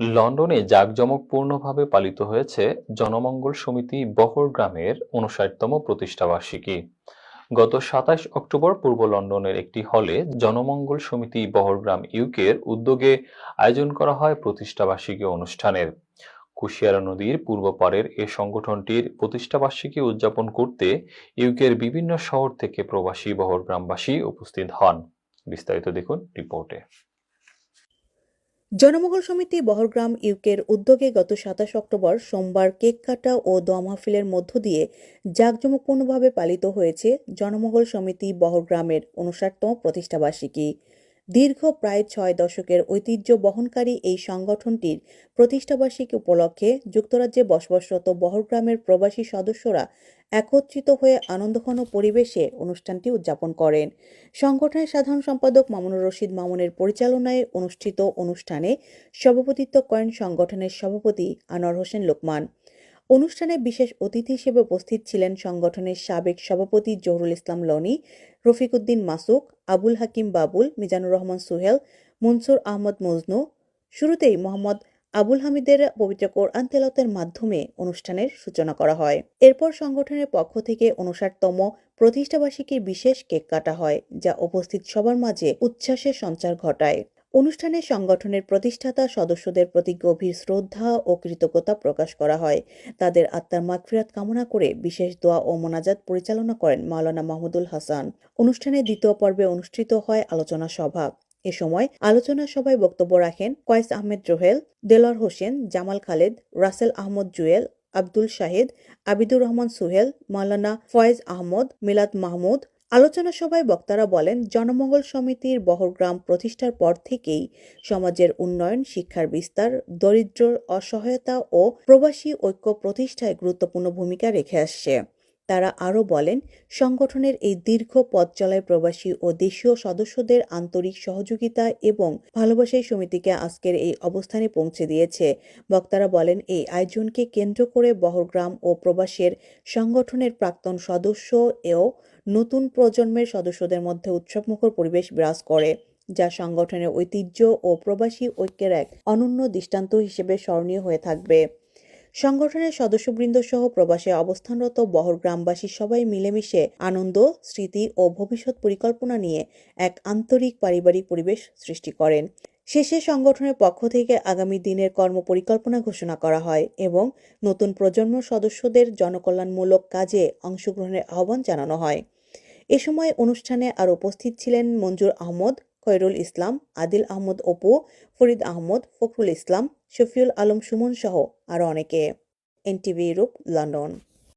লন্ডনে জাঁকজমকপূর্ণভাবে পালিত হয়েছে জনমঙ্গল সমিতি বহর বহরগ্রামের ঊনষাটতম প্রতিষ্ঠাবার্ষিকী গত সাতাশ অক্টোবর পূর্ব লন্ডনের একটি হলে জনমঙ্গল সমিতি বহরগ্রাম ইউকের উদ্যোগে আয়োজন করা হয় প্রতিষ্ঠাবার্ষিকী অনুষ্ঠানের। কুশিয়ারা নদীর পূর্ব পাড়ের এ সংগঠনটির প্রতিষ্ঠাবার্ষিকী উদযাপন করতে ইউকের বিভিন্ন শহর থেকে প্রবাসী বহরগ্রামবাসী উপস্থিত হন। বিস্তারিত দেখুন রিপোর্টে। জনমঙ্গল সমিতি বহরগ্রাম ইউকের উদ্যোগে গত সাতাশ অক্টোবর সোমবার কেক কাটা ও দোয়া মধ্য দিয়ে জাঁকজমকপূর্ণভাবে পালিত হয়েছে জনমঙ্গল সমিতি বহরগ্রামের উনষাটতম প্রতিষ্ঠাবার্ষিকী। দীর্ঘ প্রায় ছয় দশকের ঐতিহ্য বহনকারী এই সংগঠনটির প্রতিষ্ঠাবার্ষিকী উপলক্ষে যুক্তরাজ্যে বসবাসরত বহরগ্রামের প্রবাসী সদস্যরা একত্রিত হয়ে আনন্দঘন পরিবেশে অনুষ্ঠানটি উদযাপন করেন। সংগঠনের সাধারণ সম্পাদক মামুনুর রশিদ মামুনের পরিচালনায় অনুষ্ঠিত অনুষ্ঠানে সভাপতিত্ব করেন সংগঠনের সভাপতি আনোয়ার হোসেন লোকমান। অনুষ্ঠানে বিশেষ অতিথি হিসেবে উপস্থিত ছিলেন সংগঠনের সাবেক সভাপতি জহুরুল ইসলাম লনি, রফিকুদ্দিন মাসুক, আবুল হাকিম বাবুল, মিজানুর রহমান সুহেল, মনসুর আহমদ মজনু। শুরুতেই মোহাম্মদ আবুল হামিদের পবিত্র কোরআন তেলাতের মাধ্যমে অনুষ্ঠানের সূচনা করা হয়। এরপর সংগঠনের পক্ষ থেকে উনষাটতম প্রতিষ্ঠাবার্ষিকীর বিশেষ কেক কাটা হয়, যা উপস্থিত সবার মাঝে উচ্ছ্বাসের সঞ্চার ঘটায়। অনুষ্ঠানে সংগঠনের প্রতিষ্ঠাতা সদস্যদের প্রতি গভীর শ্রদ্ধা ও কৃতজ্ঞতা প্রকাশ করা হয়। তাদের আত্মার মাগফিরাত কামনা করে বিশেষ দোয়া ও মোনাজাত পরিচালনা করেন মাওলানা মাহমুদুল হাসান। অনুষ্ঠানে দ্বিতীয় পর্বে অনুষ্ঠিত হয় আলোচনা সভা। এ সময় আলোচনা সভায় বক্তব্য রাখেন কয়েস আহমেদ রোহেল, দেলোয়ার হোসেন, জামাল খালেদ, রাসেল আহমদ জুয়েল, আব্দুল শাহিদ, আবিদুর রহমান সুহেল, মাওলানা ফয়েজ আহমদ, মিলাদ মাহমুদ আলোচনা সভায় বক্তারা বলেন, জনমঙ্গল সমিতির বহরগ্রাম প্রতিষ্ঠার পর থেকেই সমাজের উন্নয়ন, শিক্ষার বিস্তার দরিদ্র অসহায়তা ও প্রবাসী ঐক্য প্রতিষ্ঠায় গুরুত্বপূর্ণ ভূমিকা রেখে আসছে। তারা আরও বলেন, সংগঠনের এই দীর্ঘ পথ চলায় প্রবাসী ও দেশীয় সদস্যদের আন্তরিক সহযোগিতা এবং ভালোবাসাই সমিতিকে আজকের এই অবস্থানে পৌঁছে দিয়েছে। বক্তারা বলেন, এই আয়োজনকে কেন্দ্র করে বহরগ্রাম ও প্রবাসের সংগঠনের প্রাক্তন সদস্য ও নতুন প্রজন্মের সদস্যদের মধ্যে উৎসবমুখর পরিবেশ বিরাজ করে, যা সংগঠনের ঐতিহ্য ও প্রবাসী ঐক্যের এক অনন্য দৃষ্টান্ত হিসেবে স্মরণীয় হয়ে থাকবে। সংগঠনের সদস্যবৃন্দ সহ প্রবাসে অবস্থানরত বহর গ্রামবাসী সবাই মিলেমিশে আনন্দ, স্মৃতি ও ভবিষ্যৎ পরিকল্পনা নিয়ে এক আন্তরিক পারিবারিক পরিবেশ সৃষ্টি করেন। শেষে সংগঠনের পক্ষ থেকে আগামী দিনের কর্মপরিকল্পনা ঘোষণা করা হয় এবং নতুন প্রজন্ম সদস্যদের জনকল্যাণমূলক কাজে অংশগ্রহণের আহ্বান জানানো হয়। এ সময় অনুষ্ঠানে আর উপস্থিত ছিলেন মঞ্জুর আহমদ খৈরুল ইসলাম, আদিল আহমদ অপু, ফরিদ আহমদ, ফখরুল ইসলাম, শফিউল আলম সুমন সহ আরও অনেকে। NTV Europe London.